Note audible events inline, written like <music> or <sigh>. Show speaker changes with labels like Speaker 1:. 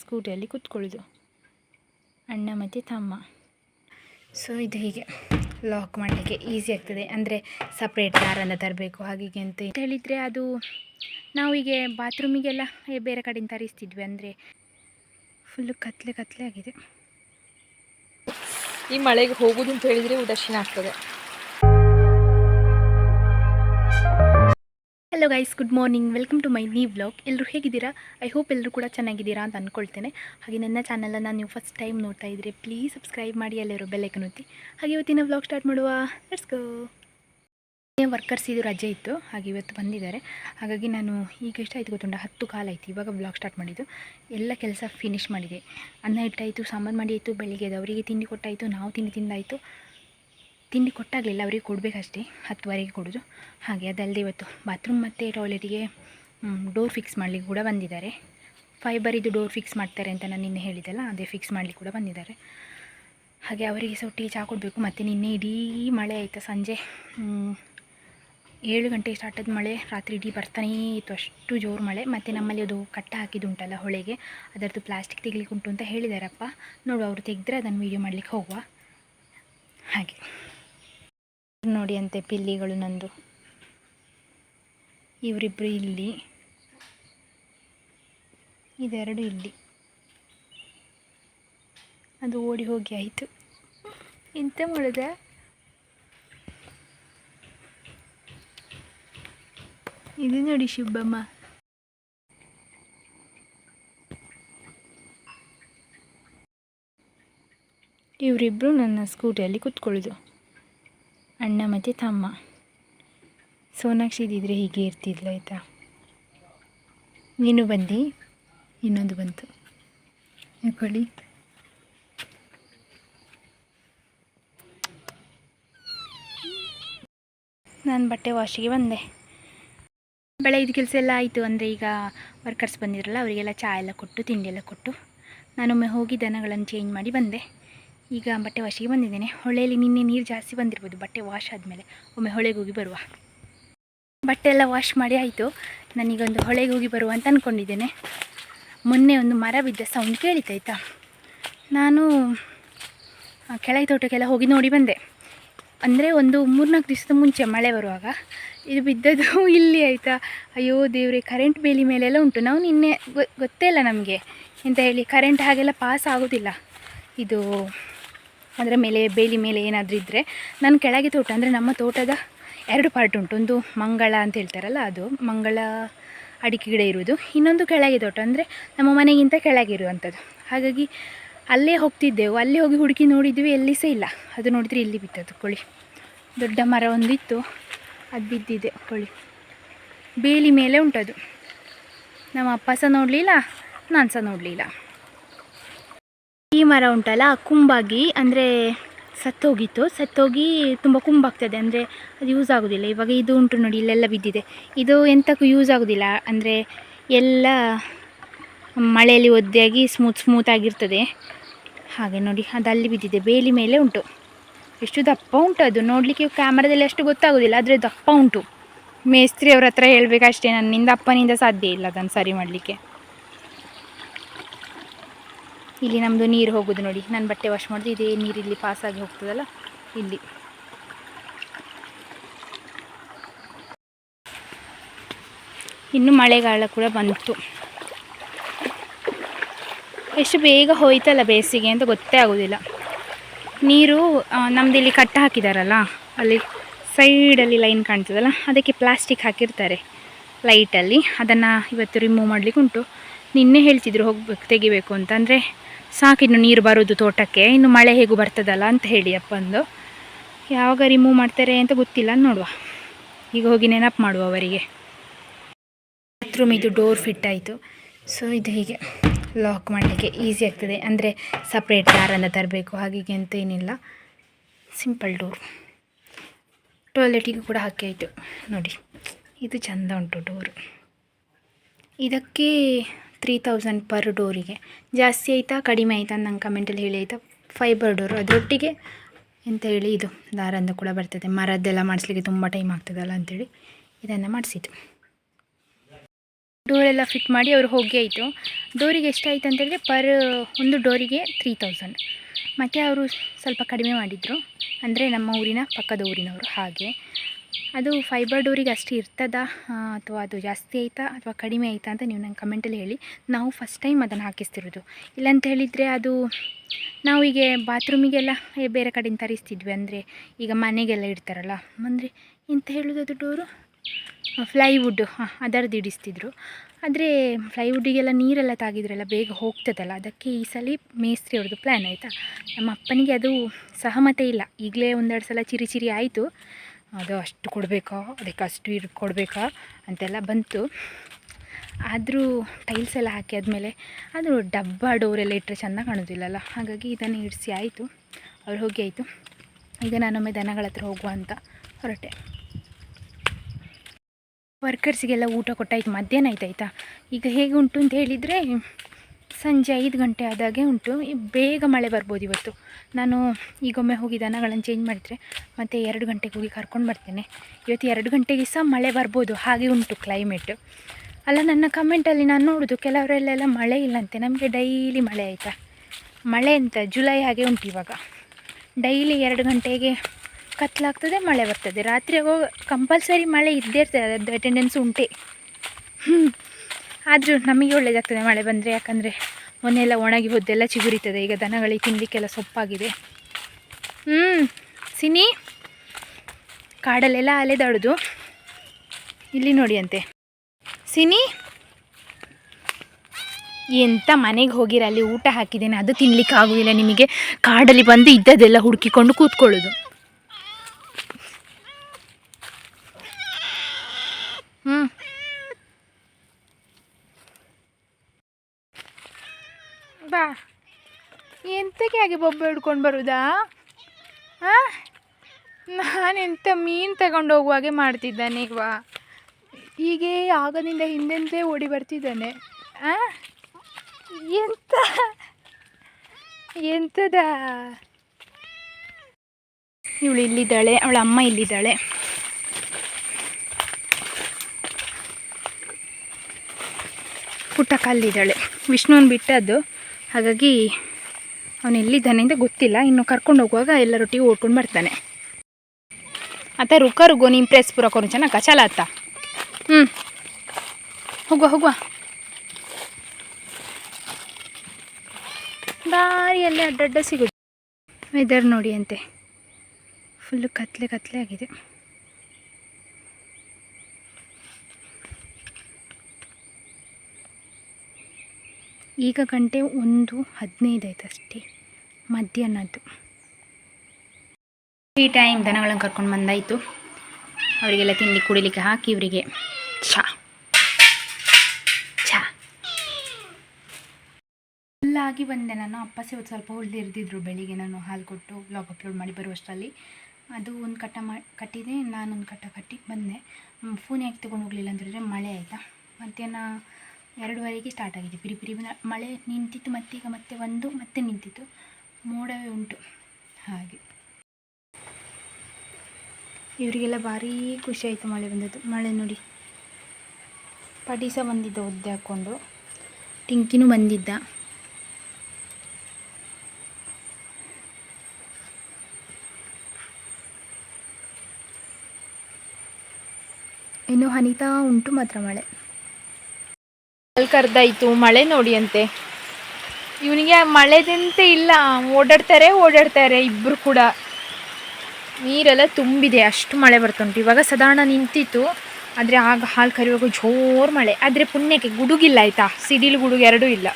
Speaker 1: ಸ್ಕೂಟಿಯಲ್ಲಿ ಕೂತ್ಕೊಳ್ಳೋದು. ಅಣ್ಣ ಮತ್ತು ತಮ್ಮ. ಸೊ ಇದು ಹೀಗೆ ಲಾಕ್ ಮಾಡಲಿಕ್ಕೆ ಈಸಿ ಆಗ್ತದೆ. ಅಂದರೆ ಸಪ್ರೇಟ್ ಕಾರನ್ನು ತರಬೇಕು ಹಾಗೀಗೆ ಹೀಗೆ ಅಂತ ಹೇಳಿದರೆ ಅದು ನಾವು ಹೀಗೆ ಬಾತ್ರೂಮಿಗೆಲ್ಲ ಬೇರೆ ಕಡೆಯಿಂದ ತರಿಸ್ತಿದ್ವಿ. ಅಂದರೆ ಫುಲ್ಲು ಕತ್ಲೆ ಕತ್ಲೆ ಆಗಿದೆ.
Speaker 2: ಈ ಮಳೆಗೆ ಹೋಗೋದು ಅಂತ ಹೇಳಿದರೆ ಉದಾಸೀನ ಆಗ್ತದೆ.
Speaker 1: Hello guys good morning welcome to my ನೀ ವ್ಲಾಗ್ ಎಲ್ಲರೂ ಹೇಗಿದ್ದೀರಾ? ಐ ಹೋಪ್ ಎಲ್ಲರೂ ಕೂಡ ಚೆನ್ನಾಗಿದ್ದೀರಾ ಅಂತ ಅಂದ್ಕೊಳ್ತೇನೆ ಹಾಗೆ ನನ್ನ ಚಾನಲನ್ನು ನೀವು ಫಸ್ಟ್ ಟೈಮ್ ನೋಡ್ತಾ ಇದ್ದರೆ ಪ್ಲೀಸ್ ಸಬ್ಸ್ಕ್ರೈಬ್ ಮಾಡಿ ಎಲ್ಲರೂ ಬೆಲ್ಲೈಕನ್ ಒತ್ತಿ. ಹಾಗೆ ಇವತ್ತಿನ ವ್ಲಾಗ್ ಸ್ಟಾರ್ಟ್ ಮಾಡುವ. ಲೆಟ್ಸ್ ಗೋ ವರ್ಕರ್ಸ್ ಇದು ರಜೆ ಇತ್ತು. ಹಾಗೆ ಇವತ್ತು ಬಂದಿದ್ದಾರೆ. ಹಾಗಾಗಿ ನಾನು ಈಗ ಎಷ್ಟಾಯ್ತು ಗೊತ್ತುಂಟ? ಹತ್ತು ಕಾಲ ಆಯಿತು. ಇವಾಗ ಬ್ಲಾಗ್ ಸ್ಟಾರ್ಟ್ ಮಾಡಿದ್ದು. ಎಲ್ಲ ಕೆಲಸ ಫಿನಿಷ್ ಮಾಡಿದೆ. ಅನ್ನ ಇಟ್ಟಾಯಿತು ಸಾಂಬಾರು ಮಾಡಿ ಆಯಿತು ಬೆಳಿಗ್ಗೆ ಅವರಿಗೆ ತಿಂಡಿ ಕೊಟ್ಟಾಯಿತು, ನಾವು ತಿಂಡಿ ತಿಂದಾಯಿತು. ತಿಂಡಿ ಕೊಟ್ಟಾಗಲಿಲ್ಲ, ಅವರಿಗೆ ಕೊಡಬೇಕಷ್ಟೇ, ಹತ್ತುವರೆಗೆ ಕೊಡೋದು. ಹಾಗೆ ಅದಲ್ಲದೆ ಇವತ್ತು ಬಾತ್ರೂಮ್ ಮತ್ತು ಟಾಯ್ಲೆಟಿಗೆ ಡೋರ್ ಫಿಕ್ಸ್ ಮಾಡಲಿಕ್ಕೆ ಕೂಡ ಬಂದಿದ್ದಾರೆ. ಫೈಬರಿದು ಡೋರ್ ಫಿಕ್ಸ್ ಮಾಡ್ತಾರೆ ಅಂತ ನಾನು ನಿನ್ನೆ ಹೇಳಿದ್ದಲ್ಲ, ಅದೇ ಫಿಕ್ಸ್ ಮಾಡಲಿಕ್ಕೆ ಕೂಡ ಬಂದಿದ್ದಾರೆ. ಹಾಗೆ ಅವರಿಗೆ ಸಹ ಟೀ ಚಹಾ ಕೊಡಬೇಕು. ಮತ್ತು ನಿನ್ನೆ ಇಡೀ ಮಳೆ ಆಯಿತು. ಸಂಜೆ ಏಳು ಗಂಟೆ ಸ್ಟಾರ್ಟ್ ಆದ ಮಳೆ, ರಾತ್ರಿ ಇಡೀ ಬರ್ತಾನೇ ಇತ್ತು. ಅಷ್ಟು ಜೋರು ಮಳೆ. ಮತ್ತು ನಮ್ಮಲ್ಲಿ ಅದು ಕಟ್ಟ ಹಾಕಿದುಂಟಲ್ಲ ಹೊಳೆಗೆ ಅದರದ್ದು ಪ್ಲಾಸ್ಟಿಕ್ ತೆಗಿಲಿಕ್ಕೆ ಉಂಟು ಅಂತ ಹೇಳಿದಾರಪ್ಪ. ನೋಡು ಅವರು ತೆಗೆದ್ರೆ ಅದನ್ನು ವೀಡಿಯೋ ಮಾಡಲಿಕ್ಕೆ ಹೋಗುವ. ಹಾಗೆ. ನೋಡಿ ಅಂತೆ ಪಿಲ್ಲಿಗಳು ನಂದು. ಇವರಿಬ್ಬರು ಇಲ್ಲಿ. ಇದೆರಡು ಇಲ್ಲಿ. ಅದು ಓಡಿ ಹೋಗಿ ಆಯಿತು. ಎಂತ ಮಾಡಿದೆ? ಇದು ನೋಡಿ ಶುಭಮ್ಮ ಇವರಿಬ್ಬರು ನನ್ನ ಸ್ಕೂಟಿಯಲ್ಲಿ ಕೂತ್ಕೊಳ್ಳೋದು. ಅಣ್ಣ ಮತ್ತು ತಮ್ಮ. ಸೋನಾಕ್ಷಿ ಇದ್ದಿದ್ರೆ ಹೀಗೆ ಇರ್ತಿದ್ಲು, ಆಯಿತಾ? ನೀನು ಬಂದು ಇನ್ನೊಂದು ಬಂತು. ನೋಡ್ಕೊಳ್ಳಿ. ನಾನು ಬಟ್ಟೆ ವಾಶಿಗೆ ಬಂದೆ. ಬೆಳಗ್ಗೆ ಕೆಲಸ ಎಲ್ಲ ಆಯಿತು, ಅಂದರೆ ಈಗ ವರ್ಕರ್ಸ್ ಬಂದಿರಲ್ಲ ಅವರಿಗೆಲ್ಲ ಚಹಾ ಎಲ್ಲ ಕೊಟ್ಟು ತಿಂಡಿ ಎಲ್ಲ ಕೊಟ್ಟು, ನಾನೊಮ್ಮೆ ಹೋಗಿ ದನಗಳನ್ನು ಚೇಂಜ್ ಮಾಡಿ ಬಂದೆ. ಈಗ ಬಟ್ಟೆ ವಾಶಿಗೆ ಬಂದಿದ್ದೇನೆ. ಹೊಳೆಯಲ್ಲಿ ನಿನ್ನೆ ನೀರು ಜಾಸ್ತಿ ಬಂದಿರ್ಬೋದು. ಬಟ್ಟೆ ವಾಶ್ ಆದಮೇಲೆ. ಒಮ್ಮೆ ಹೊಳೆಗೆ ಹೋಗಿ ಬರುವ. ಬಟ್ಟೆ ಎಲ್ಲ ವಾಶ್ ಮಾಡಿ ಆಯಿತು. ನನಗೊಂದು ಹೊಳೆಗೆ ಹೋಗಿ ಬರುವ ಅಂತ ಅಂದ್ಕೊಂಡಿದ್ದೇನೆ ಮೊನ್ನೆ ಒಂದು ಮರ ಬಿದ್ದ ಸೌಂಡ್ ಕೇಳಿತಾಯ್ತಾ ನಾನು ಕೆಳಗೆ ತೋಟಕ್ಕೆಲ್ಲ ಹೋಗಿ ನೋಡಿ ಬಂದೆ. ಅಂದರೆ ಒಂದು ಮೂರ್ನಾಲ್ಕು ದಿವಸದ ಮುಂಚೆ ಮಳೆ ಬರುವಾಗ. ಇದು ಬಿದ್ದದ್ದು <laughs> ಇಲ್ಲಿ, ಆಯಿತಾ? ಅಯ್ಯೋ, ದೇವ್ರೆ ಕರೆಂಟ್ ಬೇಲಿ ಮೇಲೆಲ್ಲ ಉಂಟು. ನಾವು ನಿನ್ನೆ ಗೊತ್ತೇ ಇಲ್ಲ ನಮಗೆ. ಎಂತ ಹೇಳಿ ಕರೆಂಟ್ ಹಾಗೆಲ್ಲ ಪಾಸ್ ಆಗೋದಿಲ್ಲ. ಇದು ಅದರ ಮೇಲೆ, ಬೇಲಿ ಮೇಲೆ ಏನಾದರೂ ಇದ್ದರೆ ನನ್ನ ಕೆಳಗೆ ತೋಟ, ಅಂದರೆ ನಮ್ಮ ತೋಟದ ಎರಡು ಪಾರ್ಟ್ ಉಂಟು. ಒಂದು ಮಂಗಳ ಅಂತ ಹೇಳ್ತಾರಲ್ಲ ಅದು. ಮಂಗಳ ಅಡಿಕೆ ಗಿಡ ಇರುವುದು. ಇನ್ನೊಂದು ಕೆಳಗೆ ತೋಟ, ಅಂದರೆ ನಮ್ಮ ಮನೆಗಿಂತ ಕೆಳಗೆ ಇರುವಂಥದ್ದು. ಹಾಗಾಗಿ ಅಲ್ಲೇ ಹೋಗ್ತಿದ್ದೆವು. ಅಲ್ಲೇ ಹೋಗಿ ಹುಡುಕಿ ನೋಡಿದ್ವಿ, ಎಲ್ಲಿ ಸಹ ಇಲ್ಲ. ಅದು ನೋಡಿದರೆ ಇಲ್ಲಿ ಬಿತ್ತದು ಕೋಳಿ. ದೊಡ್ಡ ಮರ ಒಂದಿತ್ತು, ಅದು ಬಿದ್ದಿದೆ ಕೋಳಿ. ಬೇಲಿ ಮೇಲೆ ಉಂಟದು. ನಮ್ಮ ಅಪ್ಪ ಸಹ ನೋಡಲಿಲ್ಲ, ನಾನು ಸಹ ನೋಡಲಿಲ್ಲ. ಈ ಮರ ಉಂಟಲ್ಲ, ಕುಂಬಾಗಿ, ಅಂದರೆ ಸತ್ತೋಗಿತ್ತು. ಸತ್ತೋಗಿ ತುಂಬ ಕುಂಬಾಗ್ತದೆ ಅಂದರೆ ಅದು ಯೂಸ್ ಆಗೋದಿಲ್ಲ. ಇವಾಗ ಇದು ಉಂಟು ನೋಡಿ, ಇಲ್ಲೆಲ್ಲ ಬಿದ್ದಿದೆ. ಇದು ಎಂತಕ್ಕೂ ಯೂಸ್ ಆಗೋದಿಲ್ಲ, ಅಂದರೆ ಎಲ್ಲ ಮಳೆಯಲ್ಲಿ ಒದ್ದೆಯಾಗಿ ಸ್ಮೂತ್ ಸ್ಮೂತ್ ಆಗಿರ್ತದೆ. ಹಾಗೆ ನೋಡಿ, ಅದು ಅಲ್ಲಿ ಬಿದ್ದಿದೆ, ಬೇಲಿ ಮೇಲೆ ಉಂಟು. ಎಷ್ಟು ದಪ್ಪ ಉಂಟು ಅದು. ನೋಡಲಿಕ್ಕೆ ಕ್ಯಾಮ್ರಾದಲ್ಲಿ ಅಷ್ಟು ಗೊತ್ತಾಗೋದಿಲ್ಲ, ಆದರೆ ದಪ್ಪ ಉಂಟು. ಮೇಸ್ತ್ರಿ ಅವ್ರ ಹತ್ರ ಹೇಳಬೇಕಷ್ಟೇ, ನನ್ನಿಂದ, ಅಪ್ಪನಿಂದ ಸಾಧ್ಯ ಇಲ್ಲ ಅದನ್ನು ಸರಿ ಮಾಡಲಿಕ್ಕೆ. ಇಲ್ಲಿ ನಮ್ಮದು ನೀರು ಹೋಗೋದು ನೋಡಿ. ನಾನು ಬಟ್ಟೆ ವಾಶ್ ಮಾಡಿದೆ. ಇದೇ ನೀರು ಇಲ್ಲಿ ಪಾಸಾಗಿ ಹೋಗ್ತದಲ್ಲ? ಇಲ್ಲಿ. ಇನ್ನು ಮಳೆಗಾಲ ಕೂಡ ಬಂತು. ಎಷ್ಟು ಬೇಗ ಹೋಯ್ತಲ್ಲ ಬೇಸಿಗೆ ಅಂತ ಗೊತ್ತೇ ಆಗೋದಿಲ್ಲ. ನೀರು ನಮ್ದು ಇಲ್ಲಿ ಕಟ್ಟ ಹಾಕಿದಾರಲ್ಲ, ಅಲ್ಲಿ ಸೈಡಲ್ಲಿ ಲೈನ್ ಕಾಣ್ತದಲ್ಲ, ಅದಕ್ಕೆ ಪ್ಲಾಸ್ಟಿಕ್ ಹಾಕಿರ್ತಾರೆ ಲೈಟಲ್ಲಿ ಅದನ್ನು ಇವತ್ತು ರಿಮೂವ್ ಮಾಡಲಿಕ್ಕೆ ಉಂಟು ನಿನ್ನೆ ಹೇಳ್ತಿದ್ರು ಹೋಗ್ಬೇಕು, ತೆಗಿಬೇಕು ಅಂತ. ಅಂದರೆ ಸಾಕಿನ್ನು ನೀರು ಬರೋದು ತೋಟಕ್ಕೆ, ಇನ್ನು ಮಳೆ ಹೇಗೂ ಬರ್ತದಲ್ಲ ಅಂತ ಹೇಳಿ ಅಪ್ಪಂದು. ಯಾವಾಗ ರಿಮೂವ್ ಮಾಡ್ತಾರೆ ಅಂತ ಗೊತ್ತಿಲ್ಲ ನೋಡುವ. ಈಗ ಹೋಗಿ ನೆನಪು ಮಾಡುವ ಅವರಿಗೆ. ಬಾತ್ರೂಮ್ ಇದು ಡೋರ್ ಫಿಟ್ ಆಯಿತು. ಸೊ ಇದು ಹೀಗೆ ಲಾಕ್ ಮಾಡಲಿಕ್ಕೆ ಈಸಿ ಆಗ್ತದೆ. ಅಂದರೆ ಸಪ್ರೇಟ್ ಯಾರನ್ನು ತರಬೇಕು ಹಾಗೆ ಅಂತ ಏನಿಲ್ಲ. ಸಿಂಪಲ್ ಡೋರ್ ಟಾಯ್ಲೆಟಿಗೂ ಕೂಡ ಹಾಕಿ ಆಯಿತು. ನೋಡಿ, ಇದು ಚಂದ ಉಂಟು ಡೋರು ಇದಕ್ಕೆ ತ್ರೀ ತೌಸಂಡ್ ಪರ್ ಡೋರಿಗೆ ಜಾಸ್ತಿ ಆಯಿತಾ? ಕಡಿಮೆ ಆಯಿತಾ ನಂಗೆ ಕಮೆಂಟಲ್ಲಿ ಹೇಳಿ ಆಯಿತಾ? ಫೈಬರ್ ಡೋರು ಅದರೊಟ್ಟಿಗೆ ಅಂತ ಹೇಳಿ ಇದು ದಾರಂದ ಕೂಡ ಬರ್ತದೆ. ಮರದ್ದೆಲ್ಲ ಮಾಡಿಸ್ಲಿಕ್ಕೆ ತುಂಬ ಟೈಮ್ ಆಗ್ತದಲ್ಲ ಅಂಥೇಳಿ ಇದನ್ನು ಮಾಡಿಸಿದ್ದು. ಡೋರೆಲ್ಲ ಫಿಟ್ ಮಾಡಿ ಅವರು ಹೋಗಿ ಆಯಿತು. ಡೋರಿಗೆ ಎಷ್ಟಾಯಿತು ಅಂತೇಳಿದರೆ ಪರ್ ಒಂದು ಡೋರಿಗೆ ತ್ರೀ ತೌಸಂಡ್ ಮತ್ತು ಅವರು ಸ್ವಲ್ಪ ಕಡಿಮೆ ಮಾಡಿದರು. ಅಂದರೆ ನಮ್ಮ ಊರಿನ ಪಕ್ಕದ ಊರಿನವರು ಹಾಗೆ. ಅದು ಫೈಬರ್ ಡೋರಿಗೆ ಅಷ್ಟು ಇರ್ತದಾ? ಅಥವಾ ಅದು ಜಾಸ್ತಿ ಆಯಿತಾ? ಅಥವಾ ಕಡಿಮೆ ಆಯಿತಾ ಅಂತ ನೀವು ನಂಗೆ ಕಮೆಂಟಲ್ಲಿ ಹೇಳಿ. ನಾವು ಫಸ್ಟ್ ಟೈಮ್ ಅದನ್ನು ಹಾಕಿಸ್ತಿರೋದು. ಇಲ್ಲಂತ ಹೇಳಿದರೆ ಅದು ನಾವು ಈಗ ಬಾತ್ರೂಮಿಗೆಲ್ಲ ಬೇರೆ ಕಡೆಯಿಂದ ತರಿಸ್ತಿದ್ವಿ ಅಂದರೆ ಈಗ ಮನೆಗೆಲ್ಲ ಇಡ್ತಾರಲ್ಲ, ಅಂದರೆ ಎಂತ ಹೇಳೋದು ಅದು ಡೋರು ಫ್ಲೈವುಡ್ಡು ಹಾಂ, ಅದರದ್ದು ಇಡಿಸ್ತಿದ್ರು. ಆದರೆ ಫ್ಲೈವುಡ್ಡಿಗೆಲ್ಲ ನೀರೆಲ್ಲ ತಾಗಿದ್ರೆಲ್ಲ ಬೇಗ ಹೋಗ್ತದಲ್ಲ, ಅದಕ್ಕೆ ಈ ಸಲ ಮೇಸ್ತ್ರಿ ಅವ್ರದ್ದು ಪ್ಲ್ಯಾನ್ ಆಯಿತಾ. ನಮ್ಮ ಅಪ್ಪನಿಗೆ ಅದು ಸಹಮತ ಇಲ್ಲ. ಈಗಲೇ ಒಂದೆರಡು ಸಲ ಚಿರಿ ಚಿರಿ ಆಯಿತು. ಅದು ಅಷ್ಟು ಕೊಡಬೇಕಾ? ಅದಕ್ಕೆ ಅಷ್ಟು ಇರ್ ಕೊಡಬೇಕಾ? ಅಂತೆಲ್ಲ ಬಂತು. ಆದರೂ ಟೈಲ್ಸ್ ಎಲ್ಲ ಹಾಕಿ ಆದಮೇಲೆ ಅದು ಡಬ್ಬ ಡೋರೆಲ್ಲ ಇಟ್ಟರೆ ಚೆಂದ ಕಾಣೋದಿಲ್ಲಲ್ಲ? ಹಾಗಾಗಿ ಇದನ್ನು ಇಡಿಸಿ ಆಯಿತು. ಅವ್ರು ಹೋಗಿ ಆಯಿತು. ಈಗ ನಾನೊಮ್ಮೆ ದನಗಳ ಹತ್ರ ಹೋಗುವ ಅಂತ ಹೊರಟೆ. ವರ್ಕರ್ಸಿಗೆಲ್ಲ ಊಟ ಕೊಟ್ಟಾಯ್ತು. ಮಧ್ಯಾಹ್ನ ಆಯ್ತು ಆಯಿತಾ? ಈಗ ಹೇಗೆ ಉಂಟು ಅಂತ ಹೇಳಿದರೆ ಸಂಜೆ ಐದು ಗಂಟೆ ಆದಾಗೆ ಉಂಟು. ಬೇಗ ಮಳೆ ಬರ್ಬೋದು ಇವತ್ತು. ನಾನು ಈಗೊಮ್ಮೆ ಹೋಗಿ ದನಗಳನ್ನು ಚೇಂಜ್ ಮಾಡಿದರೆ ಮತ್ತು ಎರಡು ಗಂಟೆಗೆ ಹೋಗಿ ಕರ್ಕೊಂಡು ಬರ್ತೇನೆ. ಇವತ್ತು ಎರಡು ಗಂಟೆಗೆ ಸಹ ಮಳೆ ಬರ್ಬೋದು. ಹಾಗೆ ಉಂಟು ಕ್ಲೈಮೇಟ್ ಅಲ್ಲ, ನನ್ನ ಕಮೆಂಟಲ್ಲಿ ನಾನು ನೋಡೋದು, ಕೆಲವರಲ್ಲೆಲ್ಲ ಮಳೆ ಇಲ್ಲಂತೆ. ನಮಗೆ ಡೈಲಿ ಮಳೆ ಆಯಿತಾ? ಮಳೆ ಅಂತ ಜುಲೈ ಹಾಗೆ ಉಂಟು ಇವಾಗ. ಡೈಲಿ ಎರಡು ಗಂಟೆಗೆ ಕತ್ಲಾಗ್ತದೆ, ಮಳೆ ಬರ್ತದೆ. ರಾತ್ರಿ ಹೋಗಿ ಕಂಪಲ್ಸರಿ ಮಳೆ ಇದ್ದೇ ಇರ್ತದೆ. ಅದು ಅಟೆಂಡೆನ್ಸ್ ಉಂಟೆ. ಆದರೂ ನಮಗೆ ಒಳ್ಳೆಯದಾಗ್ತದೆ ಮಳೆ ಬಂದರೆ, ಯಾಕಂದರೆ ಮೊನ್ನೆಲ್ಲ ಒಣಗಿ ಹೋದ್ದೆಲ್ಲ ಚಿಗುರಿತದೆ. ಈಗ ದನಗಳಿಗೆ ತಿನ್ನಲಿಕ್ಕೆಲ್ಲ ಸೊಪ್ಪಾಗಿದೆ. ಹ್ಞೂ ಸಿನಿ. ಕಾಡಲ್ಲೆಲ್ಲ ಅಲೆದಾಡೋದು ಇಲ್ಲಿ ನೋಡಿ ಅಂತೆ. ಸಿನಿ. ಎಂಥ ಮನೆಗೆ ಹೋಗಿರಲ್ಲಿ ಊಟ ಹಾಕಿದ್ದೇನೆ, ಅದು ತಿನ್ಲಿಕ್ಕೆ ಆಗೋದಿಲ್ಲ ನಿಮಗೆ. ಕಾಡಲ್ಲಿ ಬಂದು ಇದ್ದದೆಲ್ಲ ಹುಡುಕಿಕೊಂಡು ಕೂತ್ಕೊಳ್ಳೋದು ಹ್ಞೂ ಬಾ. ಎಂತಕ್ಕೆ ಹಾಗೆ ಬೊಬ್ಬೆ ಹಿಡ್ಕೊಂಡು ಬರುದಾ? ಹಾಂ ನಾನೆಂತ ಮೀನು ತಗೊಂಡು ಹೋಗುವಾಗೆ ಮಾಡ್ತಿದ್ದಾನೆ ಈಗ. ಹೀಗೆ ಆಗದಿಂದ ಹಿಂದೆಂದೇ ಓಡಿ ಬರ್ತಿದ್ದಾನೆ. ಆ? ಎಂತ? ಎಂಥದ ಇವಳು ಇಲ್ಲಿದ್ದಾಳೆ, ಅವಳ ಅಮ್ಮ ಇಲ್ಲಿದ್ದಾಳೆ. ಪುಟ್ಟ ಕಲ್ಲಿದ್ದಾಳೆ ವಿಷ್ಣುವನ್ ಬಿಟ್ಟದ್ದು. ಹಾಗಾಗಿ ಅವನು ಎಲ್ಲಿದ್ದಾನೆ ಅಂತ ಗೊತ್ತಿಲ್ಲ. ಇನ್ನು ಕರ್ಕೊಂಡು ಹೋಗುವಾಗ ಎಲ್ಲರೊಟ್ಟಿಗೆ ಓಡ್ಕೊಂಡು ಬರ್ತಾನೆ. ಅತ್ತ ರುಕ್ಕ ರುಗೋ ನೀನು ಪ್ರೆಸ್ ಪುರಕೋನು ಚೆನ್ನಾಗ ಚಲ ಅತ್ತ. ಹ್ಞೂ ಹೋಗುವ ಹೋಗುವ. ದಾರಿಯಲ್ಲೇ ಅಡ್ಡಡ್ಡ ಸಿಗುತ್ತೆ ವೆದರ್ ನೋಡಿ ಅಂತೆ. ಫುಲ್ಲು ಕತ್ಲೆ ಕತ್ಲೆ ಆಗಿದೆ. ಈಗ ಗಂಟೆ ಒಂದು ಹದಿನೈದು ಆಯ್ತು ಅಷ್ಟೇ ಮಧ್ಯಾಹ್ನದ್ದು. ಈ ಟೈಮ್ ದನಗಳನ್ನು ಕರ್ಕೊಂಡು ಬಂದಾಯಿತು. ಅವರಿಗೆಲ್ಲ ತಿಂಡಿ ಕುಡಿಲಿಕ್ಕೆ ಹಾಕಿ ಇವರಿಗೆ ಚಾ. ಚಾ. ಫುಲ್ಲಾಗಿ ಬಂದೆ ನಾನು. ಅಪ್ಪ ಇವತ್ತು ಸ್ವಲ್ಪ ಉಳಿದಿರ್ದಿದ್ರು ಬೆಳಿಗ್ಗೆ ನಾನು ಹಾಲು ಕೊಟ್ಟು ಬ್ಲಾಗ್ ಅಪ್ಲೋಡ್ ಮಾಡಿ ಬರುವಷ್ಟರಲ್ಲಿ. ಅದು ಒಂದು ಕಟ್ಟ ಮಾ, ಕಟ್ಟಿದೆ, ನಾನೊಂದು ಕಟ್ಟ ಕಟ್ಟಿ ಬಂದೆ. ಫೋನ್ ಯಾಕೆ ತೊಗೊಂಡು ಹೋಗಲಿಲ್ಲ ಅಂತ ಹೇಳಿದ್ರೆ ಮಳೆ ಆಯಿತಾ. ಮಧ್ಯಾಹ್ನ ಎರಡುವರೆಗೆ ಸ್ಟಾರ್ಟ್ ಆಗಿದೆ. ಪಿರಿ ಪಿರಿ ಮಳೆ ನಿಂತಿತ್ತು, ಮತ್ತೆ ಈಗ ಮತ್ತೆ ಒಂದು, ಮತ್ತೆ ನಿಂತಿತ್ತು. ಮೋಡವೇ ಉಂಟು. ಹಾಗೆ. ಇವರಿಗೆಲ್ಲ ಭಾರಿ ಖುಷಿ ಆಯಿತು ಮಳೆ ಬಂದದ್ದು. ಮಳೆ ನೋಡಿ. ಪಡಿಸ ಬಂದಿದ್ದ ಒದ್ದೆ ಹಾಕ್ಕೊಂಡು ಟಿಂಕಿನೂ ಬಂದಿದ್ದ. ಇನ್ನು ಹನಿತಾ ಉಂಟು ಮಾತ್ರ ಮಳೆ.
Speaker 2: ಅಲ್ಲಿ ಕರ್ದಾಯ್ತು ಮಳೆ ನೋಡಿ ಅಂತೆ ಇವನಿಗೆ ಮಳೆದಂತೆ ಇಲ್ಲ, ಓಡಾಡ್ತಾರೆ ಓಡಾಡ್ತಾರೆ ಇಬ್ಬರು ಕೂಡ. ನೀರೆಲ್ಲ ತುಂಬಿದೆ, ಅಷ್ಟು ಮಳೆ ಬರ್ತುಂಟು ಇವಾಗ ಸಾಧಾರಣ ನಿಂತಿತ್ತು, ಆದರೆ ಆಗ ಹಾಲು ಕರಿಯುವಾಗ ಜೋರು ಮಳೆ. ಆದರೆ ಪುಣ್ಯಕ್ಕೆ ಗುಡುಗಿಲ್ಲ, ಆಯಿತಾ? ಸಿಡಿಲು ಗುಡುಗು ಎರಡೂ ಇಲ್ಲ.